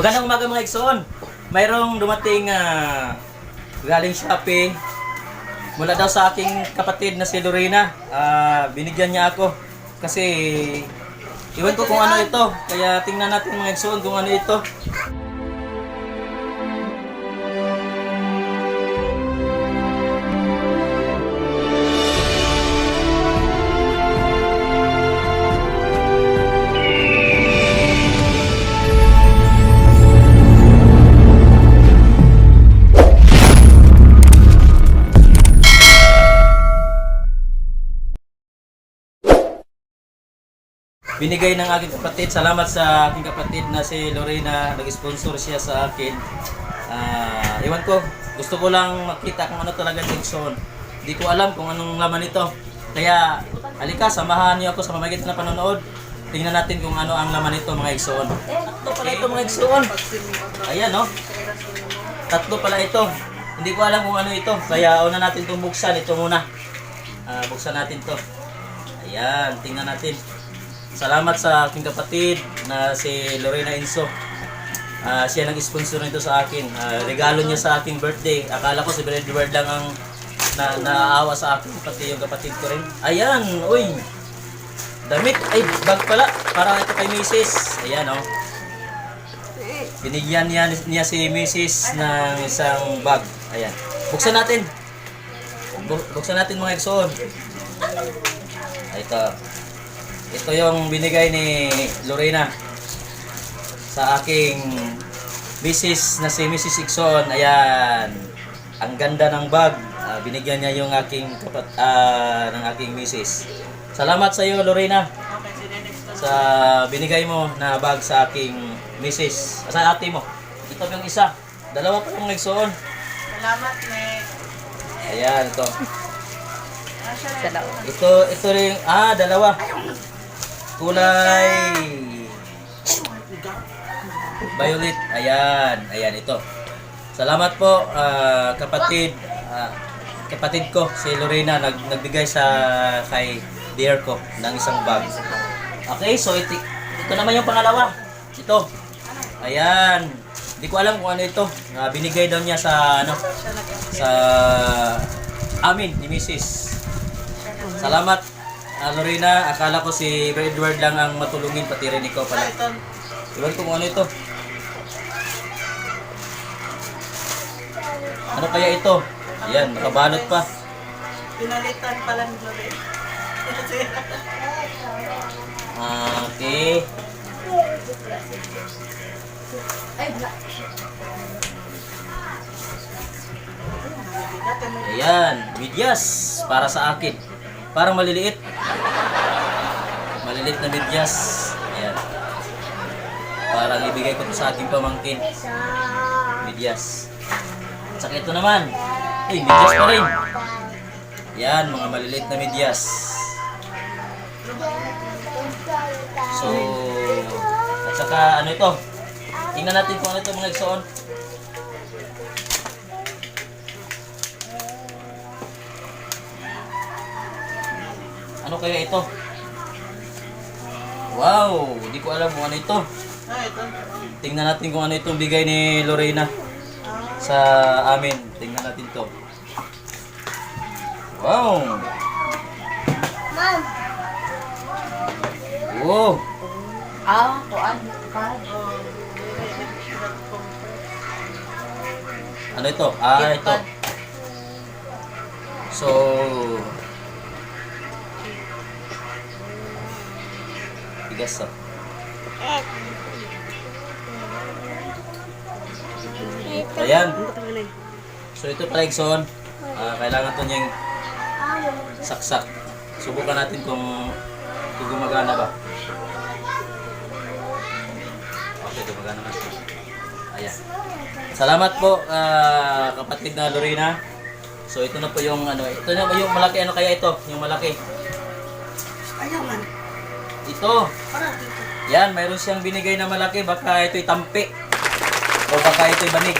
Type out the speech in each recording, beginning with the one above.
Magandang umaga mga Ikson. Mayroong dumating ah, galing Shopee mula daw sa aking kapatid na si Lorena. Ah, binigyan niya ako kasi iwan ko kung ano ito. Kaya tingnan natin mga Ikson kung ano ito. Binigay ng aking kapatid. Salamat sa aking kapatid na si Lorena. Nag-sponsor siya sa akin. Ah, iwan ko. Gusto ko lang makita kung ano talaga yung Ikson. Hindi ko alam kung anong laman ito. Kaya, halika, samahan niyo ako sa pamagitan ng panonood. Tingnan natin kung ano ang laman nito mga Ikson. Tatlo pala ito mga Ikson. Ayan, no? Tatlo pala ito. Hindi ko alam kung ano ito. Kaya una natin itong buksan. Ito muna. Ah, buksan natin to. Ayan, tingnan natin. Salamat sa aking kapatid na si Lorena Enso. Ah, siya nag-sponsor nito sa akin. Ah, regalo niya sa aking birthday. Akala ko si Brad Edward lang ang na naaawa sa akin, pati yung kapatid ko rin. Ayan, uy! Damit, ay, bag pala. Para ito kay Mrs. Ayan, oh. Binigyan niya, niya si Mrs. ng isang bag. Ayan. Buksan natin. Bu- buksan natin mga Exxon. Ito. Ito yung binigay ni Lorena sa aking Mrs. na si Mrs. Ixon. Ayan. Ang ganda ng bag. Ah, binigyan niya yung aking kapat ah, ng aking Mrs. Salamat sa iyo, Lorena. Sa binigay mo na bag sa aking Mrs. Sa ate mo. Ito yung isa. Dalawa pa yung nagsuon. Salamat, Nek. Ayan, ito. Dalawa. Ito, ito rin, ah, dalawa. Kulay violet. Ayan, ayan ito. Salamat po, ah, kapatid, ah, kapatid ko, si Lorena, nag, nagbigay sa kay dear ko ng isang bag. Okay, so ito, ito naman yung pangalawa. Ito. Ayan. Hindi ko alam kung ano ito. Ah, binigay daw niya sa ano sa amin ni Mrs. Salamat, ah, Lorena. Akala ko si Edward lang ang matulungin, pati rin ikaw pala. Iwan ko kung ano ito. Ano kaya ito? Ayan, nakabalot pa. pinalitan pala ni Lorraine. Ah, Okay. Ayan, medyas para sa akin. Parang maliliit. Maliliit na medyas. Ayan. Parang ibigay ko to sa aking pamangkin. Medyas. At saka ito naman. Eh, medyas pa rin. Yan, mga maliliit na medyas. So, at saka ano ito? Tingnan natin kung ano ito mga igsoon. Ano kaya ito? Wow, hindi ko alam kung ano ito. Ah, ito. Tingnan natin kung ano itong bigay ni Lorena sa amin. Tingnan natin to. Wow! Ma'am, Oh! ah, kuan, Ano ito? Ah, ito. So, bigas to. Ayan. So ito pala Igson. Ah, kailangan to niyang saksak. Subukan natin kung, kung gumagana ba. Okay, gumagana na. Ayan. Salamat po ah, kapatid na Lorena. So ito na po yung ano, ito na yung malaki ano kaya ito, yung malaki. Ayaw man. Ito. Para dito. Yan, mayroon siyang binigay na malaki, baka ito'y tampi. O baka ito'y banig.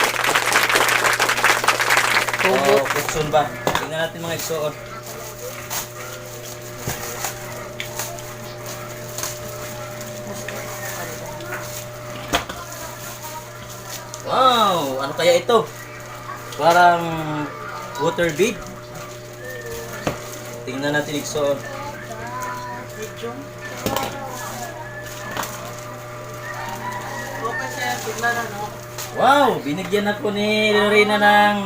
O kutsun ba? Tingnan natin mga igsoon. Wow! Ano kaya ito? Parang water bead. Tingnan natin igsoon. Medium. Wow! Binigyan ako ni Lorena ng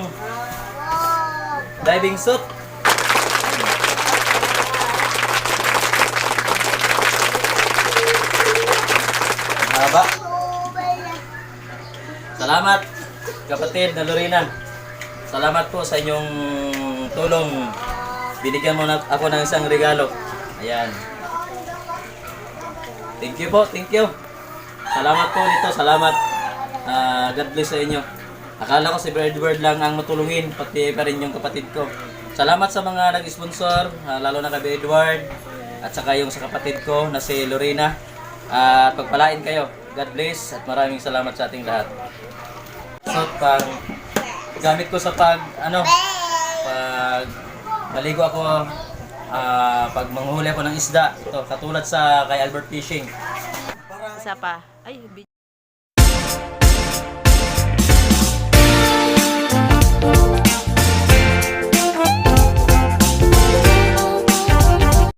diving suit. Haba. Salamat, kapatid na Lorena. Salamat po sa inyong tulong. Binigyan mo na ako ng isang regalo. Ayan. Thank you po, thank you. Salamat po nito, salamat. Ah, God bless sa inyo. Akala ko si Bird Bird lang ang matulungin, pati pa rin yung kapatid ko. Salamat sa mga nag-sponsor, ah, lalo na kay Edward, at saka yung sa kapatid ko na si Lorena. At pagpalain kayo. God bless at maraming salamat sa ating lahat. So, pang gamit ko sa pag, ano, pag maligo ako, ah, pag manghuli ako ng isda, ito, katulad sa kay Albert Fishing. Isa pa. Ay,